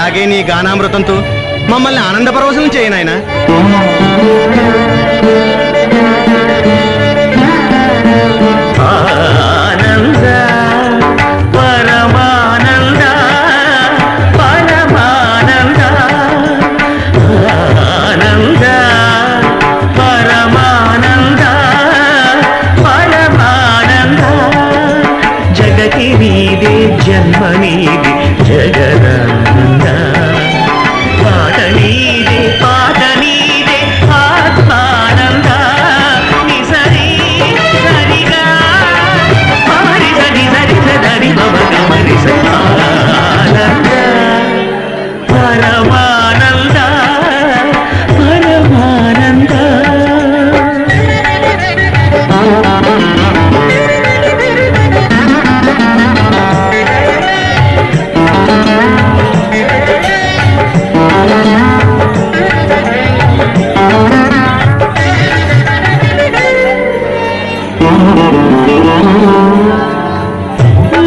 అలాగే నీ గానామృతంతో మమ్మల్ని ఆనందపరవశనం చేయనాయన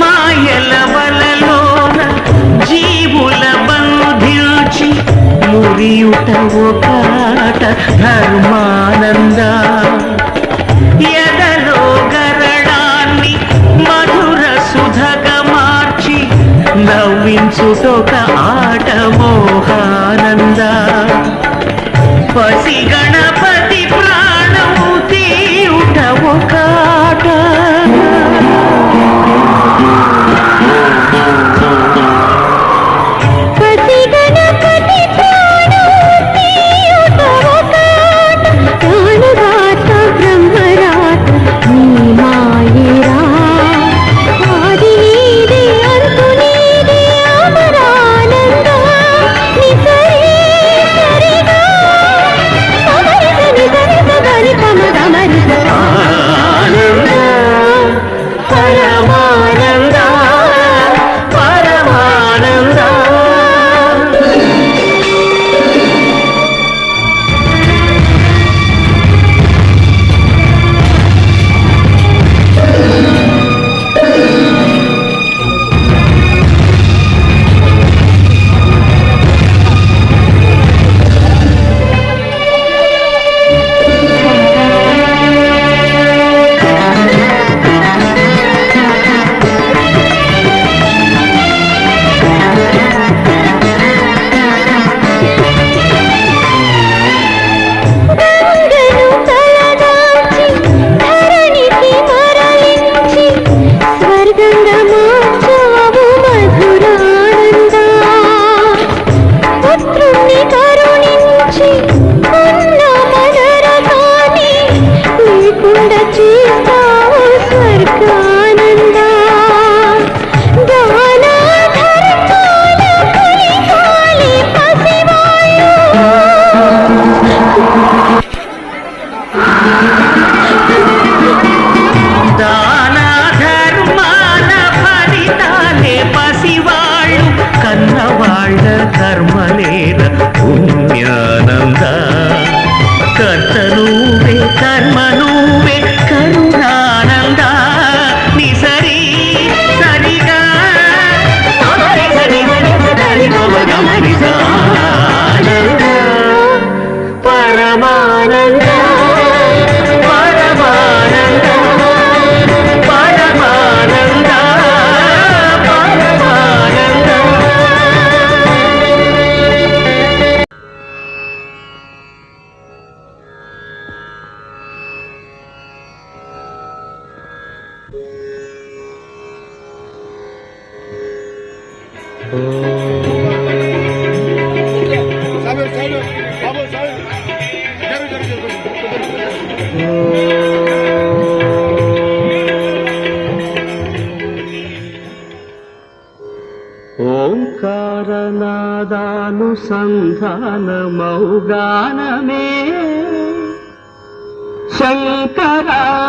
మాయల వలలోన జీవుల బంధించి మురియుట ఒకట ధర్మానంద. ఎదలో గరణాన్ని మధుర సుధగ మార్చి నవ్వించుటొక ఆట మోహానంద. పసి గణపతి ప్రాణము తీయుట ఒక দেখা నువ్వే కర్మను ఓంకారనాదానుసంధానమౌగానమే శంకరాభరణము.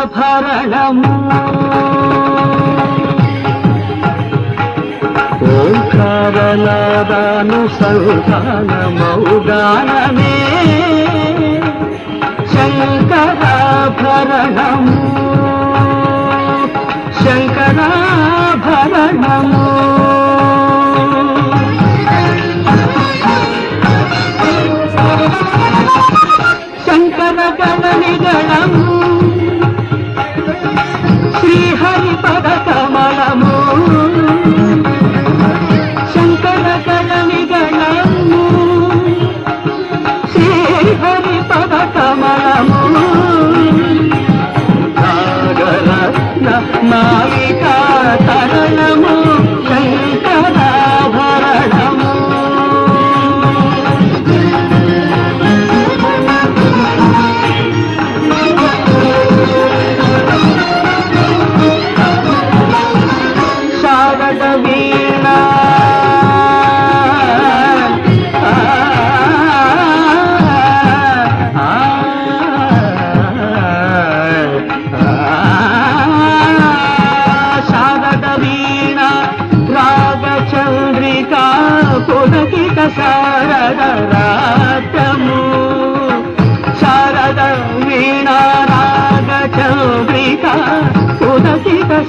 సరళానుసంధానమౌదానమే శంకరాభరణము శంకరాభరణము. శంకర గణనిగణము நாள்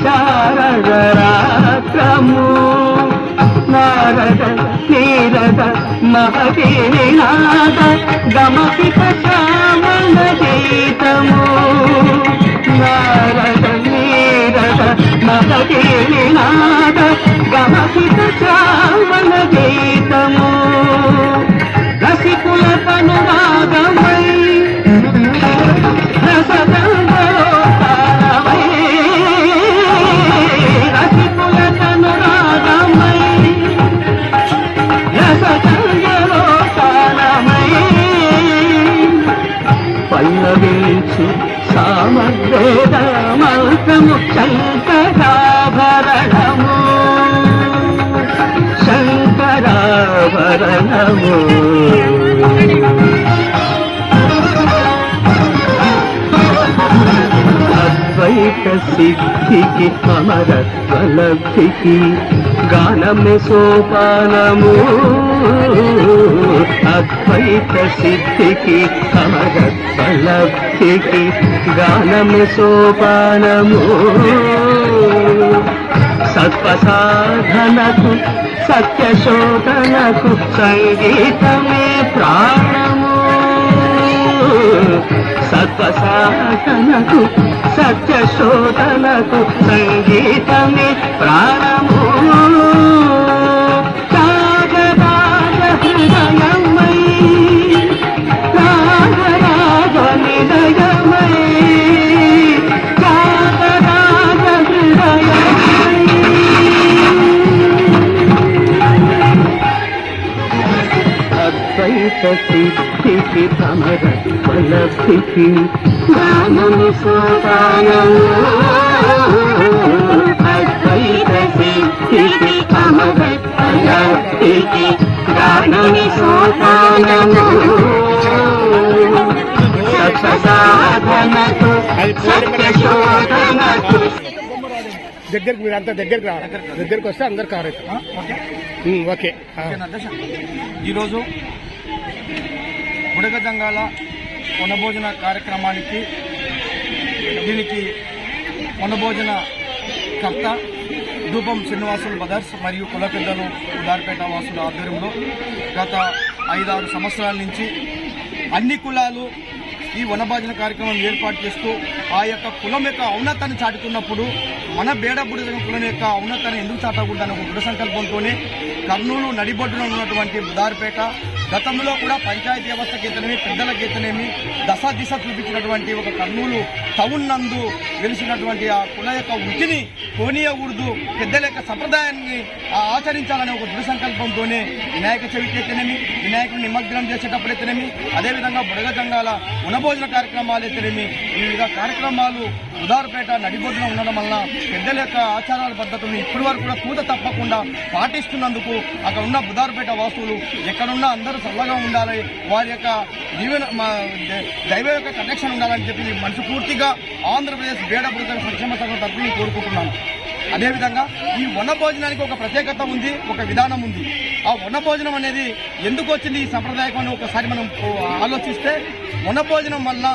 శారదరాత్రము నారద నీరద మహతి నినాద గమపి శ్యామల గీతము. నారద నీరద మహతి నినాద గమపి శ్యామల గీతము. అద్వైత సిద్ధికి అమరత్వలబ్ధికి గానమే సోపానము. అద్వైత సిద్ధికి అమరత్వలబ్ధికి గానమే సోపానము. సత్వసాధనకు సత్యశోధనకు సంగీతమే ప్రాణము. సత్వసాధనకు సత్యశోధనకు సంగీతమే ప్రాణము. సిద్ధికి సమర ఫలస్థితి గానము సోపానము అద్వైత సిద్ధికి సమర ఫలస్థితి గానము సోపానము దగ్గరికి మీరు అంతా దగ్గరికి రా దగ్గరికి వస్తే అందరు కవర్ అవుతారు ఓకే. ఈరోజు బుడగ జంగాల వనభోజన కార్యక్రమానికి దీనికి వనభోజన కర్త ధూపం శ్రీనివాసులు బదర్స్ మరియు కుల పెద్దలు ఉదార్పేట వాసుల ఆధ్వర్యంలో గత ఐదారు సంవత్సరాల నుంచి అన్ని కులాలు ఈ వనభోజన కార్యక్రమం ఏర్పాటు చేస్తూ ఆ యొక్క కులం యొక్క ఔన్నతాన్ని చాటుతున్నప్పుడు మన బేడబుడి కులం యొక్క ఔన్నతాన్ని ఎందుకు చాటకూడదని ఒక దృఢ సంకల్పంతోనే కర్నూలు నడిబొడ్డున ఉన్నటువంటి బుదార్పేట గతంలో కూడా పంచాయతీ వ్యవస్థ గీతనేమి పెద్దల గీతనేమి దశ దిశ చూపించినటువంటి ఒక కర్నూలు టౌన్ నందు వెలిసినటువంటి ఆ కుల యొక్క వృత్తిని కోనీయకూడదు పెద్దల యొక్క సంప్రదాయాన్ని ఆచరించాలనే ఒక దృఢ సంకల్పంతోనే వినాయక చవితి అయితేనేమి వినాయకుని నిమగ్నం చేసేటప్పుడు అయితేనేమి అదేవిధంగా బుడగ జంగాల ఉనభోజన కార్యక్రమాలు అయితేనేమి వివిధ కార్యక్రమాలు ఉదారపేట నడిబొడ్డున ఉండడం వలన పెద్దల యొక్క ఆచారాల పద్ధతులను ఇప్పటి వరకు కూడా కూత తప్పకుండా పాటిస్తున్నందుకు అక్కడ ఉన్న బుదారపేట వాసులు ఎక్కడున్నా అందరూ చల్లగా ఉండాలి వారి యొక్క దీవెన మా ద- దైవ యొక్క కనెక్షన్ ఉండాలని చెప్పి మనస్ఫూర్తిగా ఆంధ్రప్రదేశ్ బేడ ప్రజల సంక్షేమ సంఘం తరఫున కోరుకుంటున్నాను. అదేవిధంగా ఈ వన భోజనానికి ఒక ప్రత్యేకత ఉంది ఒక విధానం ఉంది. ఆ వన భోజనం అనేది ఎందుకు వచ్చింది ఈ సంప్రదాయం అని ఒకసారి మనం ఆలోచిస్తే వన భోజనం వల్ల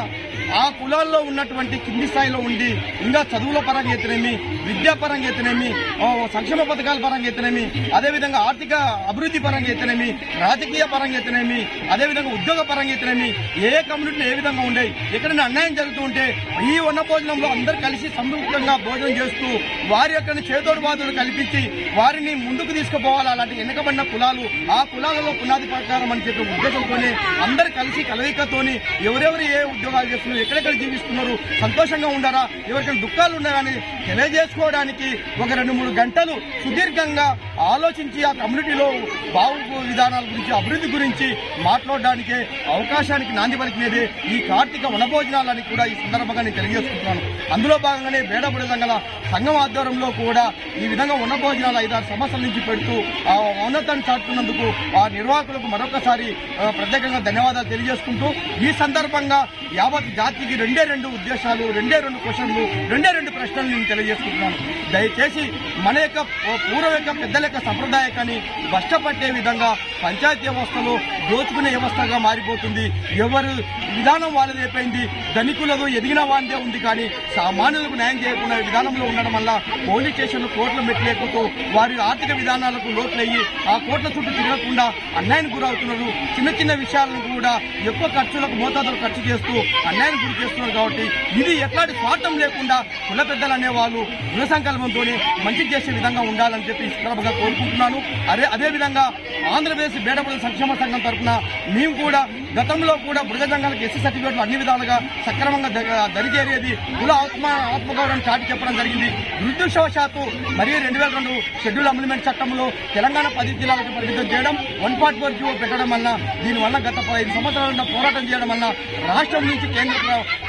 ఆ కులాల్లో ఉన్నటువంటి కింది స్థాయిలో ఉండి ఇంకా చదువుల పరంగా అయితేనేమి విద్యా పరంగా అయితేనేమి ఓ, సంక్షేమ పథకాల పరంగా అయితేనేమి అదేవిధంగా ఆర్థిక అభివృద్ధి పరంగా అయితేనేమి రాజకీయ పరంగా అయితేనేమి అదేవిధంగా ఉద్యోగ పరంగా అయితేనేమి ఏ కమ్యూనిటీలు ఏ విధంగా ఉండే ఎక్కడైనా అన్యాయం జరుగుతూ ఉంటే ఈ ఉన్న భోజనంలో అందరు కలిసి సంయుక్తంగా భోజనం చేస్తూ వారి యొక్క చేదోడు బాధలు కల్పించి వారిని ముందుకు తీసుకుపోవాలి? అలాంటి వెనుకబడిన కులాలు ఆ కులాలలో పునాది ప్రకారం అని చెప్పి ఉద్దేశంతోనే అందరు కలిసి కలయికతోని ఎవరెవరు ఏ ఉద్యోగాలు చేస్తున్నారు ఎక్కడెక్కడ జీవిస్తున్నారు? సంతోషంగా ఉండారా? ఎవరికైనా దుఃఖాలు ఉన్నాయని తెలియజేసుకోవడానికి ఒక రెండు మూడు గంటలు సుదీర్ఘంగా ఆలోచించి ఆ కమ్యూనిటీలో బాగు విధానాల గురించి అభివృద్ధి గురించి మాట్లాడడానికి అవకాశానికి నాంది పలికినది ఈ కార్తీక వనభోజనాలని కూడా ఈ సందర్భంగా నేను తెలియజేసుకుంటున్నాను. అందులో భాగంగానే బేడబుడి సంఘాల సంఘం ఆధ్వర్యంలో కూడా ఈ విధంగా వనభోజనాలు ఐదారు సంవత్సరాల నుంచి పెడుతూ ఆ ఉన్నతాన్ని చాటుతున్నందుకు ఆ నిర్వాహకులకు మరొకసారి ప్రత్యేకంగా ధన్యవాదాలు తెలియజేసుకుంటూ ఈ సందర్భంగా యావత్ జాతికి రెండే రెండు ఉద్దేశాలు రెండే రెండు క్వశ్చన్లు రెండే రెండు ప్రశ్నలు నేను తెలియజేసుకుంటున్నాను. దయచేసి మన యొక్క పూర్వ యొక్క పెద్దల యొక్క సంప్రదాయకాన్ని కష్టపట్టే విధంగా పంచాయతీ వ్యవస్థలో దోచుకునే వ్యవస్థగా మారిపోతుంది. ఎవరు విధానం వాళ్ళది అయిపోయింది. ధనికులదు ఎదిగిన వాడిదే ఉంది కానీ సామాన్యులకు న్యాయం చేయకుండా విధానంలో ఉండడం వల్ల పోలీస్ స్టేషన్లు కోర్టులు మెట్లేకుతూ వారి ఆర్థిక విధానాలకు లోట్లయ్యి ఆ కోట్ల చుట్టూ తిరగకుండా అన్యాయానికి గురవుతున్నారు. చిన్న చిన్న విషయాలను కూడా ఎక్కువ ఖర్చులకు మోతాదులు ఖర్చు చేస్తూ అన్యాయం గురి చేస్తున్నారు కాబట్టి ఇది ఎట్లాంటి స్వార్థం లేకుండా కుల పెద్దలు అనేవాళ్ళు కుల సంకల్పంతోనే మంచి చేసే విధంగా ఉండాలని చెప్పి సందర్భంగా కోరుకుంటున్నాను. అదే అదే విధంగా ఆంధ్రప్రదేశ్ బేడపల్లి సంక్షేమ సంఘం తరఫున మేము కూడా గతంలో కూడా మృగ సంఘాలకు ఎస్సీ సర్టిఫికేట్లు అన్ని విధాలుగా సక్రమంగా దరిచేరేది కుల ఆత్మ ఆత్మగౌరవం చాటి చెప్పడం జరిగింది. దురదృష్టవశాత్తు మరియు రెండు వేల రెండు షెడ్యూల్ అమెండ్మెంట్ చట్టంలో తెలంగాణ పది జిల్లాలకు పరిమితం చేయడం వన్ పార్ట్ ఫోర్ జీవో పెట్టడం వల్ల దీనివల్ల గత పదిహేను పోరాటం చేయడం వల్ల రాష్ట్రం నుంచి కేంద్ర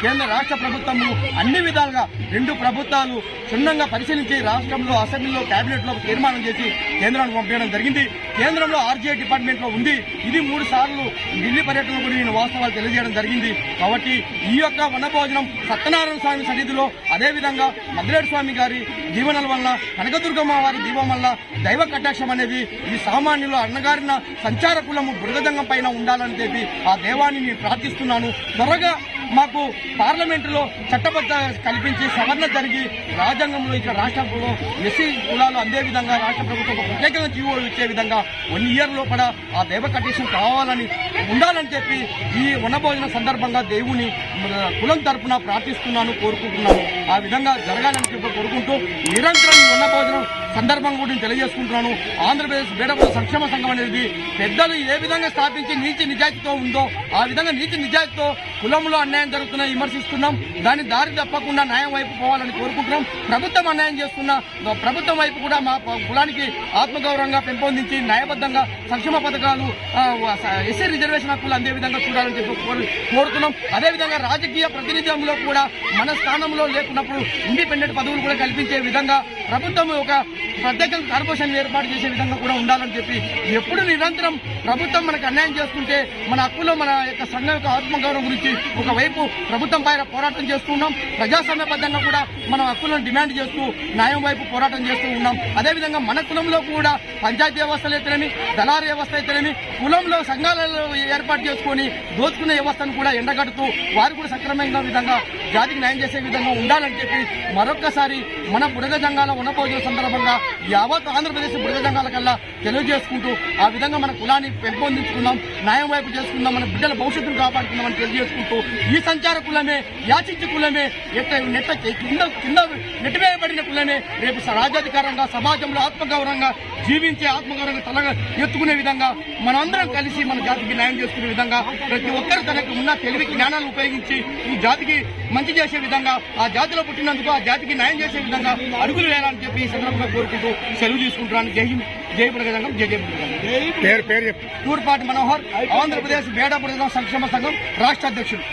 కేంద్ర రాష్ట్ర ప్రభుత్వము అన్ని విధాలుగా రెండు ప్రభుత్వాలు క్షుణ్ణంగా పరిశీలించి రాష్ట్రంలో అసెంబ్లీలో క్యాబినెట్లో తీర్మానం చేసి కేంద్రానికి పంపించడం జరిగింది. కేంద్రంలో ఆర్జీఐ డిపార్ట్మెంట్లో ఉంది. ఇది మూడు సార్లు ఢిల్లీ పర్యటనలో కూడా నేను వాస్తవాలు తెలియజేయడం జరిగింది. కాబట్టి ఈ యొక్క వనభోజనం సత్యనారాయణ స్వామి సన్నిధిలో అదేవిధంగా మద్రేడు స్వామి గారి దీవెనల వల్ల కనకదుర్గమ్మ వారి దీపం వల్ల దైవ కటాక్షం అనేది ఈ సామాన్యులు అన్నగారిన సంచార కులము బురగదంగం పైన ఉండాలని చెప్పి ఆ దేవాన్ని నేను ప్రార్థిస్తున్నాను. త్వరగా మాకు పార్లమెంటులో చట్టబద్ధ కల్పించి సవరణ జరిగి రాజ్యాంగంలో ఇక్కడ రాష్ట్రంలో ఎస్సీ కులాలు అందే విధంగా రాష్ట్ర ప్రభుత్వం ప్రత్యేకంగా జీవో ఇచ్చే విధంగా వన్ ఇయర్ లోపల ఆ దైవ కటేషన్ కావాలని ఉండాలని చెప్పి ఈ వనభోజన సందర్భంగా దేవుని కులం తరపున ప్రార్థిస్తున్నాను కోరుకుంటున్నాను. ఆ విధంగా జరగాలని చెప్పి కోరుకుంటూ నిరంతరం ఈ వనభోజనం సందర్భం కూడా తెలియజేసుకుంటున్నాను. ఆంధ్రప్రదేశ్ బీడపల సంక్షేమ సంఘం అనేది పెద్దలు ఏ విధంగా స్థాపించి నీతి నిజాయితీతో ఉందో ఆ విధంగా నీతి నిజాయితీతో కులంలో అన్యాయం జరుగుతున్నా విమర్శిస్తున్నాం. దాని దారి తప్పకుండా న్యాయం వైపు పోవాలని కోరుకుంటున్నాం. ప్రభుత్వం అన్యాయం చేస్తున్న ప్రభుత్వం వైపు కూడా మా కులానికి ఆత్మగౌరవంగా పెంపొందించి న్యాయబద్ధంగా సంక్షేమ పథకాలు ఎస్సీ రిజర్వేషన్ హక్కులు అందే విధంగా చూడాలని చెప్పి కోరుతున్నాం. అదేవిధంగా రాజకీయ ప్రాతినిధ్యంలో కూడా మన స్థానంలో లేకున్నప్పుడు ఇండిపెండెంట్ పదవులు కూడా కల్పించే విధంగా ప్రభుత్వం ఒక ప్రత్యేక కార్పొరేషన్ ఏర్పాటు చేసే విధంగా కూడా ఉండాలని చెప్పి ఎప్పుడు నిరంతరం ప్రభుత్వం మనకు అన్యాయం చేస్తుంటే మన హక్కులో మన యొక్క సంఘం యొక్క ఆత్మగౌరవం గురించి ఒక ఒకవైపు ప్రభుత్వం పైన పోరాటం చేస్తూ ఉన్నాం. ప్రజాస్వామ్యబద్ధంగా కూడా మన హక్కులను డిమాండ్ చేస్తూ న్యాయం వైపు పోరాటం చేస్తూ ఉన్నాం. అదేవిధంగా మన కులంలో కూడా పంచాయతీ వ్యవస్థలు అయితేనేమి దళారీ వ్యవస్థ అయితేనేమి కులంలో సంఘాలలో ఏర్పాటు చేసుకొని దోచుకునే వ్యవస్థను కూడా ఎండగడుతూ వారు కూడా సక్రమంగా విధంగా జాతికి న్యాయం చేసే విధంగా ఉండాలని చెప్పి మరొక్కసారి మన బుడగ జంగాల ఉన్నపోజన సందర్భంగా యావత్ ఆంధ్రప్రదేశ్ బుడగ జంగాల కల్లా తెలియజేసుకుంటూ ఆ విధంగా మన కులాన్ని పెంపొందించుకుందాం న్యాయం వైపు చేసుకుందాం మన బిడ్డల భవిష్యత్తును కాపాడుకుందామని తెలియజేసుకుంటూ ఈ సంచార కులమే యాచించి కులమే ఎట్ట నెట్ట కింద కింద నెట్టివేయబడిన కులమే రేపు రాజాధికారంగా సమాజంలో ఆత్మగౌరవంగా జీవించే ఆత్మగౌరవంగా తల ఎత్తుకునే విధంగా మనందరం కలిసి మన జాతికి న్యాయం చేసుకునే విధంగా ప్రతి ఒక్కరు తనకు ఉన్న తెలివి జ్ఞానాలు ఉపయోగించి ఈ జాతికి మంచి చేసే విధంగా ఆ జాతిలో పుట్టినందుకు ఆ జాతికి న్యాయం చేసే విధంగా అడుగులు వేయాలని చెప్పి ఈ సందర్భంగా కోరుకుంటూ సెలవు తీసుకుంటున్నాను. జై హింద్ జై బుడగజంగం జై జై బుడగజంగం పేరు పేరు చెప్పు. టూర్పాటి మనోహర్ ఆంధ్రప్రదేశ్ బేడా బుడగజంగం సంక్షేమ సంఘం రాష్ట్ర అధ్యక్షుడు.